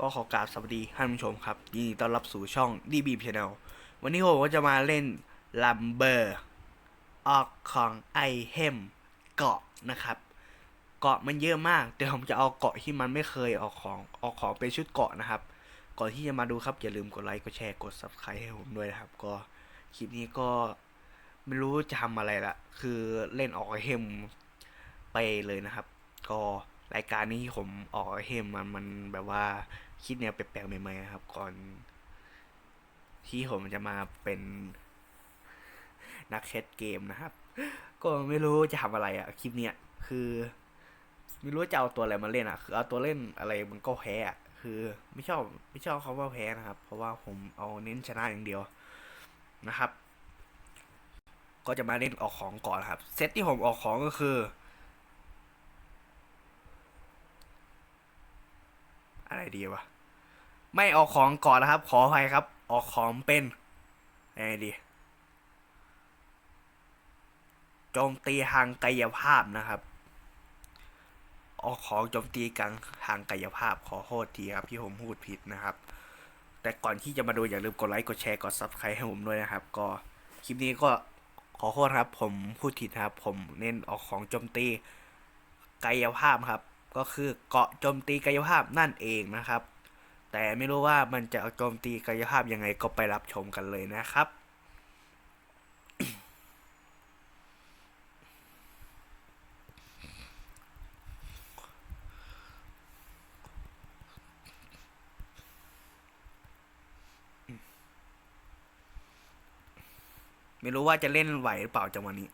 ก็ขอกราบสวัสดีท่านผู้ชมครับยินดีต้อนรับสู่ช่อง DB Channel วันนี้ผมก็จะมาเล่นลัมเบอร์ออกของไอเฮมเกาะนะครับ เกาะมันเยอะมากแต่ผมจะเอาเกาะที่มันไม่เคยออกของออกของเป็นชุดเกาะนะครับ ก่อนที่จะมาดูครับอย่าลืมกดไลค์กดแชร์กด Subscribe ให้ผมด้วยนะครับ ก็คลิปนี้ก็ไม่รู้จะทำอะไรละคือเล่นออกไอเฮมไปเลยนะครับ ก็รายการนี้ผมออกไอเฮมมันมันแบบว่า คิดแนวแปลกๆใหม่ๆครับ ก่อน ที่ผมจะมาเป็นนักแคสเกมนะครับ ก็ไม่รู้จะทำอะไรอะคลิปเนี้ยคือ ไม่รู้จะเอาตัวอะไรมาเล่นอะคือเอาตัวเล่นอะไรมันก็แพ้อะคือไม่ชอบไม่ชอบเขาว่าแพ้นะครับ เพราะว่าผมเอาเน้นชนะอย่างเดียวนะครับ ก็จะมาเล่นออกของก่อนครับ เซตที่ผมออกของก็คือ อะไรดีวะ ไม่ออกของก่อนนะครับ ขออภัยครับ ออกของเป็นอะไรดี โจมตีทางกายภาพนะครับ ออกของโจมตีกลางทางกายภาพ ขอโทษทีครับที่ผมพูดผิดนะครับ แต่ก่อนที่จะมาดูอย่าลืมกดไลค์ กดแชร์ กด subscribe ให้ผมด้วยนะครับ ก็คลิปนี้ก็ขอโทษครับ ผมพูดผิดครับ ผมเน้นออกของโจมตีกายภาพครับ ก็คือเกาะโจมตีกายภาพนั่นเองนะครับ แต่ไม่รู้ว่ามันจะโจมตีกายภาพยังไงก็ไปรับชมกันเลยนะครับไม่รู้ว่าจะเล่นไหวหรือเปล่าจังหวะนี้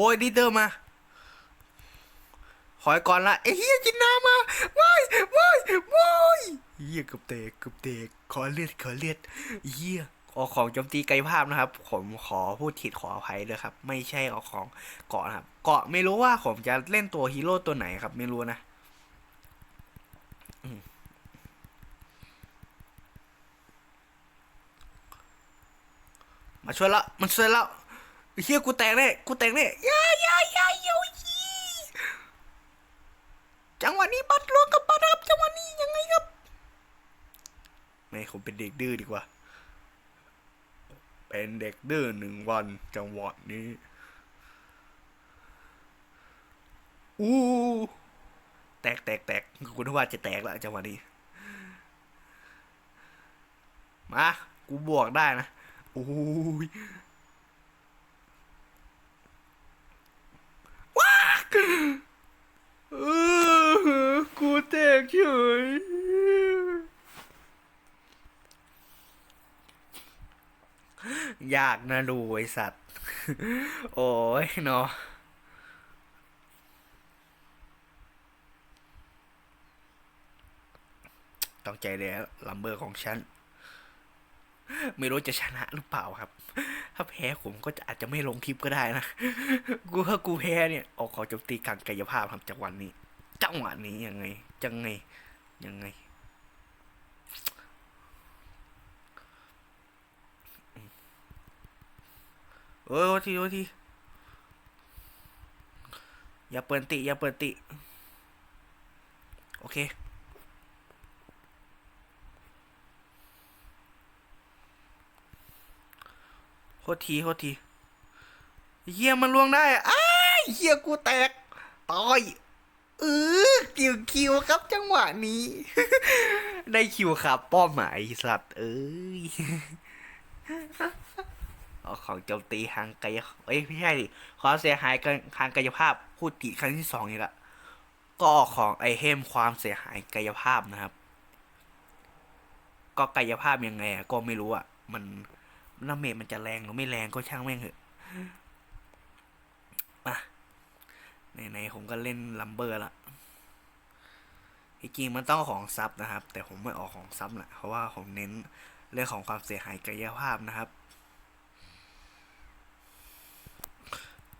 อ้ยดีเตอร์มาขอยก่อนละไอ้เฮียจินนามาว้ายว้ายว้ายเฮียกับเตะกับเตะขอเลือดขอเลือดเฮียออกของโจมตีกายภาพนะครับ ผมขอพูดผิดขออภัยด้วยครับ ไม่ใช่ออกของเกาะนะครับ เกาะไม่รู้ว่าผมจะเล่นตัวฮีโร่ตัวไหนครับ ไม่รู้นะมาช่วยและมันช่วยแล้ว เฮียกูแตกแน่กูแตกแน่ยายายายโยยีจังหวะนี้บัตรลวงกับบัตรครับจังหวะนี้ยังไงครับไม่ผมเป็นเด็กดื้อดีกว่า เป็นเด็กดื้อหนึ่งวันจังหวะนี้อู้แตกแตกแตกคุณว่าจะแตกแล้วจังหวะนี้ มา กูบวกได้นะโอ้ยว้า เออ กูแตกเฉยยากนะดูไอสัตว์ โอ้ยเนาะต้องใจเลยลัมเบอร์ของฉัน ไม่รู้จะชนะหรือเปล่าครับ ถ้าแพ้ผมก็จะอาจจะไม่ลงคลิปก็ได้นะ กูถ้ากูแพ้เนี่ยออกขอจมตีการกายภาพครับจังหวะนี้จังหวะนี้ยังไงจังไงยังไงเออวันทีวันทีอย่าเปิดติ อย่าเปิดติ โอเค ษทีโทษทีเฮียมันลวงได้อ้าเฮียกูแตกต่อยเออคิวคิวครับจังหวะนี้ ได้คิวครับป้อมหมายสัตว์ เอ้ยเอาของโจมตีทางกายเอ้ยไม่ใช่ดิความเสียหายกันทางกายภาพพูดกี่ครั้งที่สองนี่ละก็ออกของไอเทมความเสียหายกายภาพนะครับ ก็กายภาพยังไงก็ไม่รู้อะ มัน น้ำเมจมันจะแรงหรือไม่แรงก็ช่างแม่งเถอะมาไหนๆผมก็เล่นลัมเบอร์ละจริงมันต้องของซับนะครับ แต่ผมไม่ออกของซับแหละเพราะว่าผมเน้นเรื่องของความเสียหายกายภาพนะครับ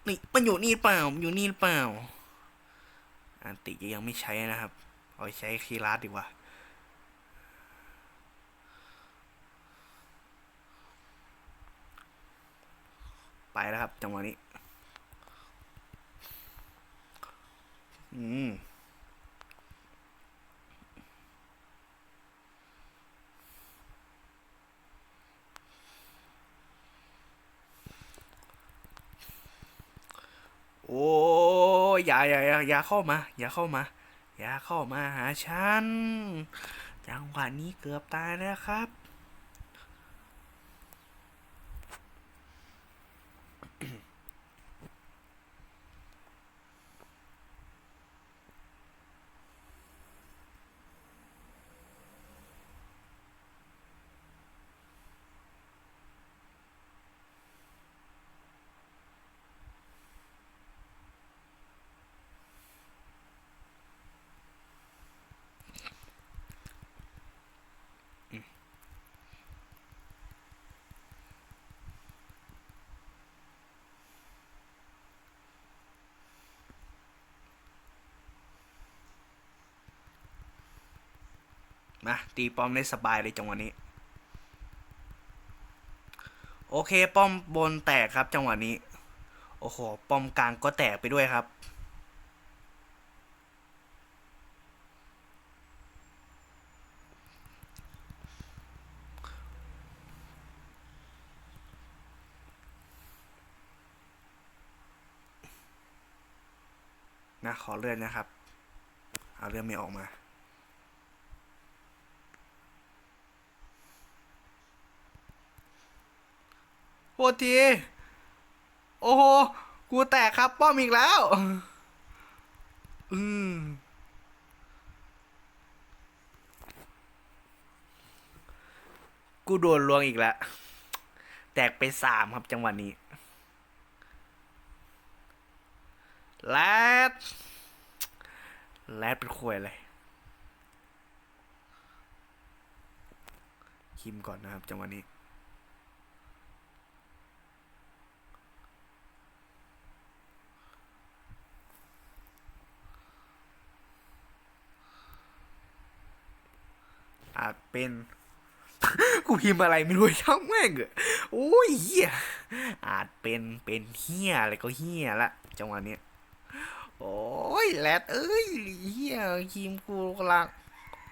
นี่มันอยู่นี่เปล่าอยู่นี่เปล่า อันติยังไม่ใช้นะครับ เอาใช้คีราสดีกว่า ไปแล้วครับจังหวะนี้ อืมโอ้ยอย่าอย่าอย่าอย่าเข้ามา อย่าเข้ามา อย่าเข้ามาหาฉัน จังหวะนี้เกือบตายแล้วครับ มาตีป้อมได้สบายเลยจังหวะนี้ โอเคป้อมบนแตกครับจังหวะนี้ โอ้โหป้อมกลางก็แตกไปด้วยครับนะขอเลื่อนนะครับ เอาเลื่อนไม่ออกมา โทษที โอ้โห กูแตกครับ ป้อมอีกแล้ว อืม กูโดนลวงอีกแล้ว แตกไปสามครับจังหวะนี้ แรด แรดเป็นควยเลย คิมก่อนนะครับจังหวะนี้าจเป็น กูพิมพ์อะไรไม่รู้ช่างแม่งอะโอ้ยเฮียอาจเป็นเป็นเฮียอะไรก็เฮียละจังหวะเนี้ยโอ้ยแรดเอ้ยเฮียทีมกูกำลัง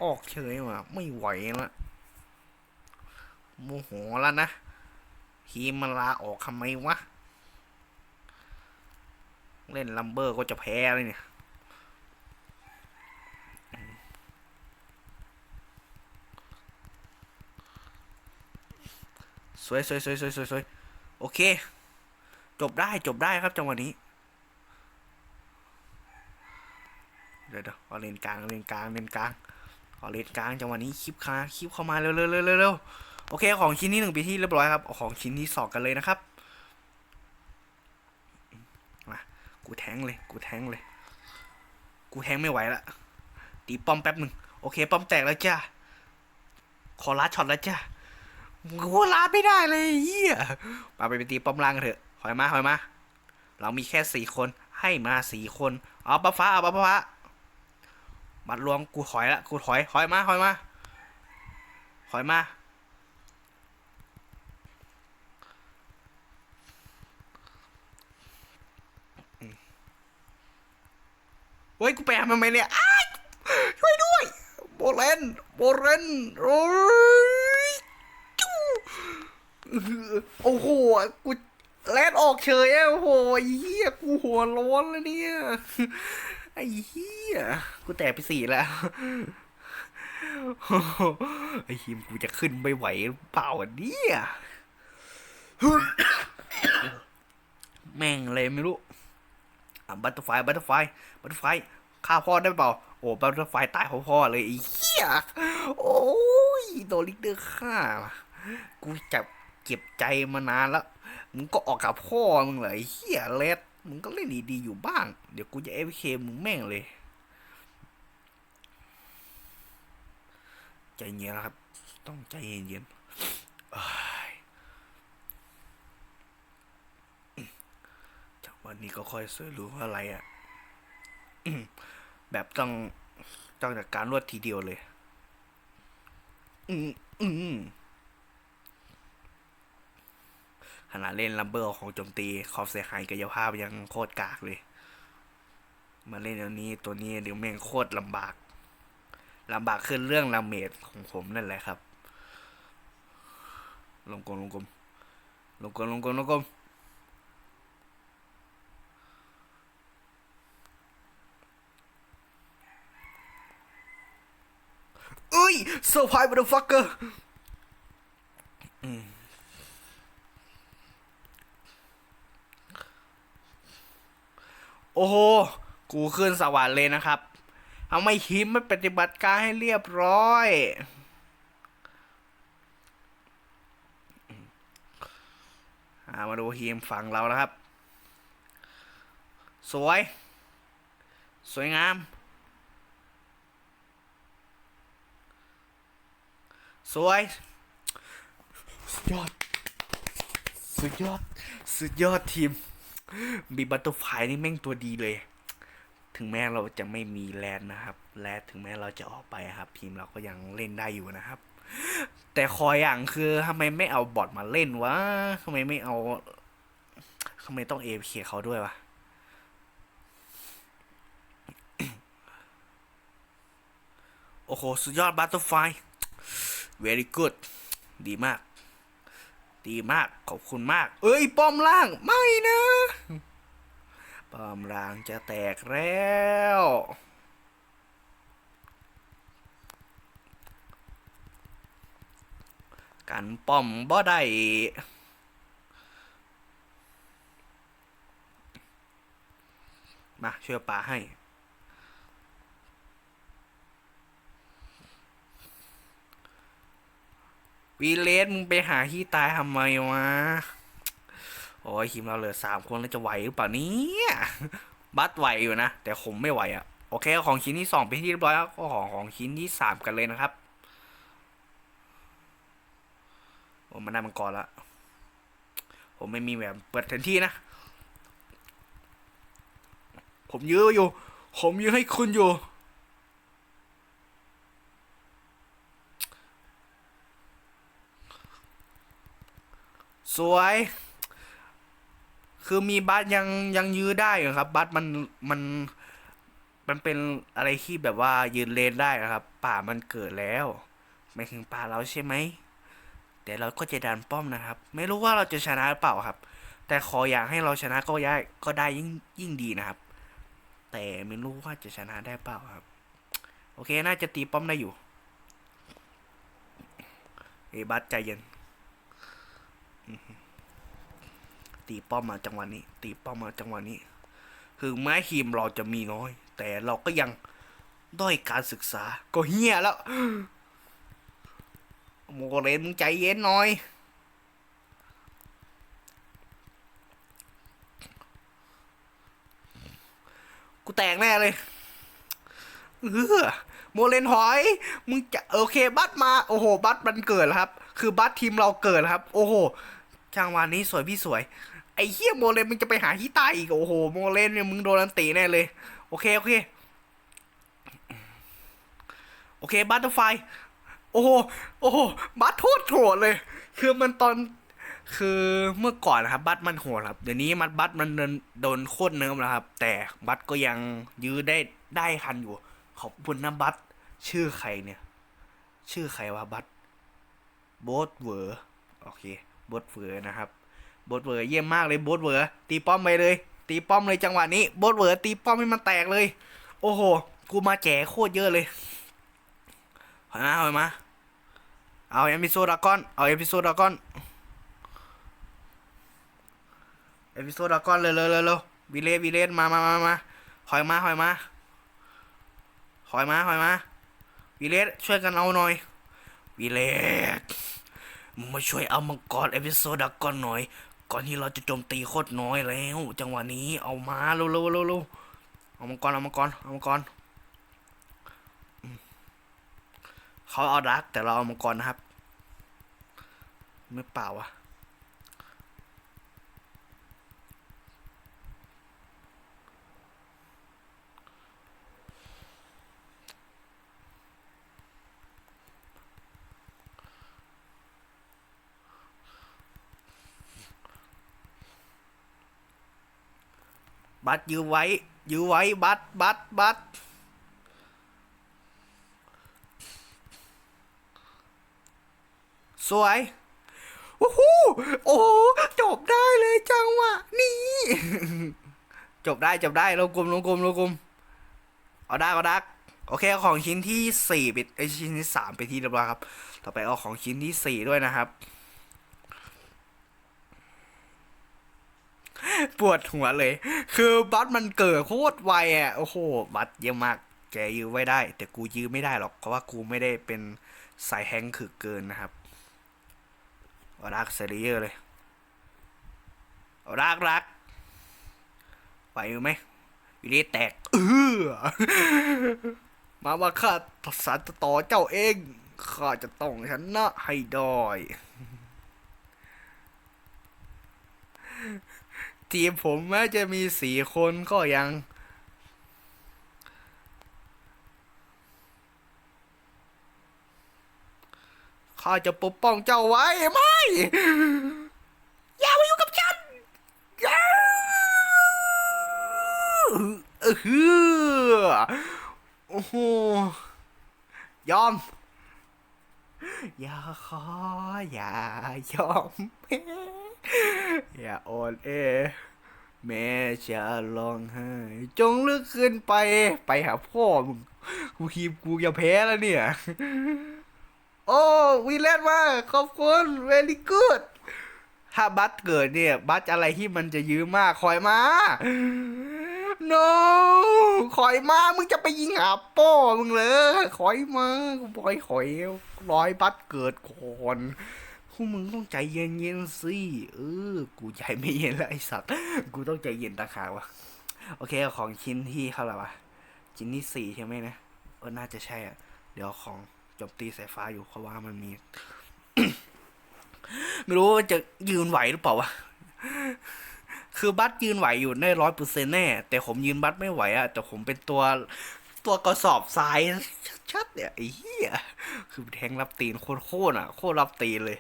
ออกเฉยว่ะไม่ไหวละโมโหแล้วนะทีมมันลาออกทำไมวะ เล่นลัมเบอร์ก็จะแพ้เลยเนี่ย สวยสวยสวยสวยสวยสวยโอเค จบได้จบได้ครับจังหวะนี้ เดี๋ยวเดี๋ยวขอเลนกลางเลนกลางเลนกลางขอเลนกลางจังหวะนี้คลิปค้าคลิปเข้ามาเร็วเร็วเร็วเร็วเร็วโอเคของชิ้นที่หนึ่งไปที่เรียบร้อยครับของชิ้นที่สองกันเลยนะครับมากูแทงเลยกูแทงเลย กูแทงไม่ไหวละตีป้อมแป๊บหนึ่งโอเค ป้อมแตกแล้วจ้าขอลัดช็อตแล้วจ้า กูลาไม่ได้เลยเฮียมาไปเป็นตีป้อมล่างเถอะหอยมาหอยมา เรามีแค่สี่คนให้มาสี่คนเอาปะฟ้าเอาปะฟ้าบัดรวมกูถอยละกูถอยถอยมาถอยมาถอยมาเฮ้ยกูไปทำทำไมเนี่ยอ้ายช่วยด้วย โบเลนโบเลนโอ้ย โอ้โห กูแลดออกเฉยอะโอ้โหเฮียกูหัวร้อนเลยเนี่ย ไอ้เฮียกูแตกไปสี่แล้ว ไอ้ฮิมกูจะขึ้นไม่ไหวเปล่าเนี่ยแม่งเลยไม่รู้อะบัตเตอร์ไฟบัตเตอร์ไฟบัตเตอร์ไฟฆ่าพ่อได้เปล่า โอ้บัตเตอร์ไฟตายเพราะพ่อเลยไอ้เหี้ย โอ้ยโดนลิกเดอร์ฆ่า กูจับ เก็บใจมานานแล้ว มึงก็ออกกับพ่อมึงเลยเฮียเลดมึงก็เล่นดีๆอยู่บ้าง เดี๋ยวกูจะเอฟเคมึงแม่งเลย ใจเย็นนะครับ ต้องใจเย็นๆจากวันนี้ก็ค่อยสวยรู้ว่าอะไรอะแบบต้องต้องจัดการรวดทีเดียวเลย อืมอืม ขนาดเล่นลัมเบอร์ของโจมตีคอฟเสียหายกายภาพยังโคตรกากเลย มาเล่นตัวนี้ตัวนี้เดี๋ยวแม่งโคตรลำบากลำบากขึ้นเรื่องลาเมดของผมนั่นแหละครับ ลงกลมลงกลมลงกลมลงกลมลงกลมเอ้ยเซอร์ไพรส์บัตฟักเกอร์ โอ้โห กูขึ้นสวรรค์เลยนะครับทำไมทีมไม่ปฏิบัติการให้เรียบร้อยอามาดูทีมฝั่งเรานะครับ สวย สวยงาม สวยสุดยอด สุดยอด สุดยอดทีม บีบัตเตอร์ไฟนี่แม่งตัวดีเลย ถึงแม้เราจะไม่มีแลนนะครับ และถึงแม้เราจะออกไปครับ ทีมเราก็ยังเล่นได้อยู่นะครับ แต่คอยอย่างคือทำไมไม่เอาบอทมาเล่นวะทำไมไม่เอาทำไมต้องเอฟเคเขาด้วยวะโอ้โห สุดยอดบัตเตอร์ไฟ very good ดีมาก ดีมาก ขอบคุณมาก เอ้ย ป้อมล่าง ไม่นะ ป้อมล่างจะแตกแล้ว กันป้อมบ่ได้มาช่วยป่าให้ วีเลสมึงไปหาที่ตายทำไมวะ อ้ยทีมเราเหลือสามคนแล้วจะไหวหรือเปล่าเนี่ยบัตไหวอยู่นะ แต่ผมไม่ไหวอะ่ะ โอเคของชิ้นที่สองไปนที่เรียบร้อยแล้วก็ของของชิ้นที่สามกันเลยนะครับผมมาได้มังกรละผมไม่มีแบบเปิดแผนที่นะ ผมยื้ออยู่ ผมยื้อให้คุณอยู่ สวย คือมีบัสยังยังยื้อได้อยู่ครับบัสมันมันมันเป็นอะไรที่แบบว่ายืนเลนได้นะครับ ป่ามันเกิดแล้ว ไม่ถึงป่าเราใช่ไหมแต่เราก็จะดันป้อมนะครับ ไม่รู้ว่าเราจะชนะหรือเปล่าครับ แต่ขออยากให้เราชนะก็ได้ก็ได้ยิ่งยิ่งดีนะครับ แต่ไม่รู้ว่าจะชนะได้เปล่าครับ โอเคน่าจะตีป้อมได้อยู่เอบัสใจเย็น ตีป้อมมาจังหวะนี้ ตีป้อมมาจังหวะนี้ คือแม้ทีมเราจะมีน้อย แต่เราก็ยังด้อยการศึกษา ก็เฮี้ยแล้วโมเรนมึงใจเย็นหน่อยกูแตกแน่เลยเออโมเลนหอย มึงจะโอเค บัตมา โอ้โห บัตมันเกิดแล้วครับ คือบัตทีมเราเกิดครับ โอ้โห จังหวะนี้สวยพี่สวย ไอ้เฮียโมเลนมึงจะไปหาที่ตาอีกโอ้โหโมเลนเนี่ยมึงโดนอันตีแน่เลย โอเค โอเค โอเคบัตเตอร์ไฟโอ้โหโอ้โหบัตโทษโหดเลย คือมันตอนคือเมื่อก่อนนะครับ บัตมันโหดครับเดี๋ยวนี้มันบัตมันโดนโคตรเนิร์มแล้วครับ แต่บัตก็ยังยื้อได้ได้ทันอยู่ ขอบคุณนะบัตชื่อใครเนี่ย ชื่อใครวะบัตโบสเวอร์โอเคโบสเวอร์นะครับ บสเวอร์เยี่ยมมากเลยบสเวอร์ตีป้อมไปเลย ตีป้อมเลยจังหวะนี้บสเวอร์ตีป้อมให้มันแตกเลย โอ้โห กูมาแจกโคตรเยอะเลยหอยมาหอยมา เอาเอพิโซดดากอน เอาเอพิโซดดากอน เอพิโซดดากอนเลยเลยเลยเลยวิเลสวิเลสมามามามาหอยมาหอยมาหอยมาหอยมาวิเลสช่วยกันเอาหน่อยวิเลสมึงมาช่วยเอามังกรเอพิโซดดากอนหน่อย ก่อนที่เราจะโจมตีโคตรน้อยแล้ว จังหวะนี้เอามาเร็วเร็วเร็วเร็วเอามังกรเอามังกรเอามังกรเขาเอาดักแต่เราเอามังกรนะครับ ไม่เปล่าวะ บัตยื้อไว้ยื้อไว้บัตบัตบัตสวยโอ้โหโอ้โหจบได้เลยจังหวะนี้จบได้จบได้ลงกลมลงกลมลงกลมเอาดักเอาดักโอเคเอาของชิ้นที่สี่ไปไอยชิ้นที่สามไปที่เรียบร้อยครับ ต่อไปเอาของชิ้นที่สี่ด้วยนะครับ ปวดหัวเลย คือบัตมันเกิดโคตรไวอะโอ้โห บัตเยี่ยมาก แกยื้อไว้ได้ แต่กูยื้อไม่ได้หรอกเพราะว่ากูไม่ได้เป็นสายแฮงค์คือเกินนะครับรักเซรีเยอร์เลยรักรักไหวไหมวิลีแตกเออมาว่าข้าสารต่อเจ้าเองข้าจะต้องชนะให้ได้ ทีมผมแม้จะมีสี่คนก็ยังข้าจะปกป้องเจ้าไว้ไม่ อย่ามาอยู่กับฉันอย่าเออฮือโอ้โหยอม อย่าขออย่ายอมแพ้ อย่าอ่อนเอ แม่จะร้องไห้จงลุกขึ้นไป ไปหาพ่อมึงกูคีบกูจะแพ้แล้วเนี่ย โอ้วีเลนมาขอบคุณ very good ถ้าบัตเกิดเนี่ย บัตอะไรที่มันจะยื้อมากคอยมา no คอยมา มึงจะไปยิงหาป้มึงเลยคอยมากูบอยคอยร้อยบัตเกิดก่อน วกมึงต้องใจเย็นๆสิเออ กูใจไม่เย็นแล้วไอสัตว์กูต้องใจเย็นตาขาวะโอเคเอาของชิ้นที่เท่าไหร่วะชิ้นที่สี่ใช่ไหมนะเออน่าจะใช่อะ เดี๋ยวของจมตีสายฟ้าอยู่เพราะว่ามันมี ไม่รู้ว่าจะยืนไหวหรือเปล่าวะคือบัตยืนไหวอยู่ได้ร้อยเปอร์เซ็นต์แน่ แต่ผมยืนบัตไม่ไหวอะแต่ผมเป็นตัวตัวกระสอบทรายชัดๆเนี่ยไอ้เหี้ยคือแทงรับตีนโคตรๆอะโคตรรับตีนเลย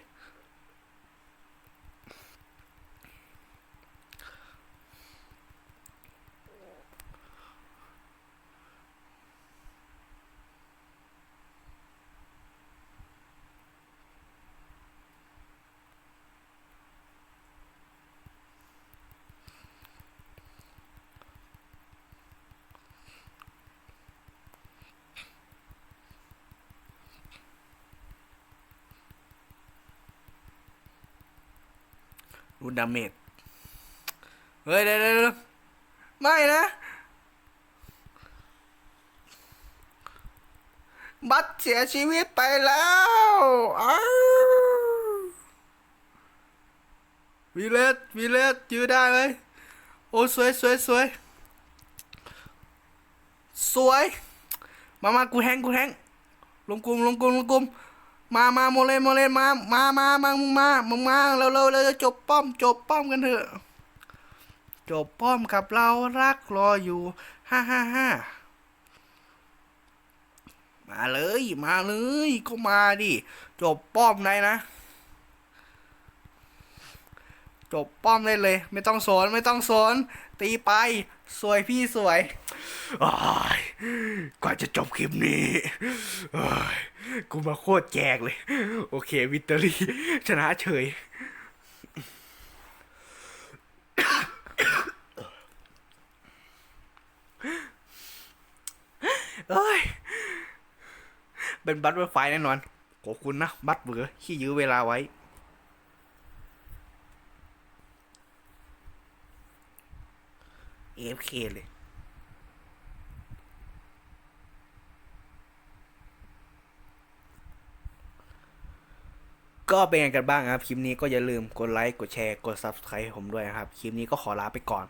รูดดาเมจเฮ้ยเดี๋ยวเดี๋ยไม่นะ บัตเสียชีวิตไปแล้วอ้าววีเลสวีเลสยื้อได้เลย โอ้สวยสวยสวยสวย มามากูแฮงกูแฮงลงกลุ่มลงกลุ่มลงกลุ่ม มามาโมเลนโมเลนมา มามามามึงมามึงมาเร็วเร็วเราจะจบป้อม จบป้อมกันเถอะ จบป้อมกับเรารักรออยู่ฮ่าฮ่าฮ่ามาเลยมาเลยก็มาดิ จบป้อมได้นะ จบป้อมได้เลย ไม่ต้องสนไม่ต้องสนตีไป สวยพี่สวยอยกว่าจะจบคลิปนี้กูมาโคตรแจกเลย โอเค วิตเตอรี่ ชนะเฉย เอ้ย เป็นบัตเวอร์ไฟแน่นอน ขอบคุณนะ บัตเบอร์ที่ยื้อเวลาไว้ AFK เลย ก็เป็นไงกันบ้างครับ คลิปนี้ก็อย่าลืมกดไลค์ กดแชร์ กด Subscribe ผมด้วยนะครับ คลิปนี้ก็ขอลาไปก่อน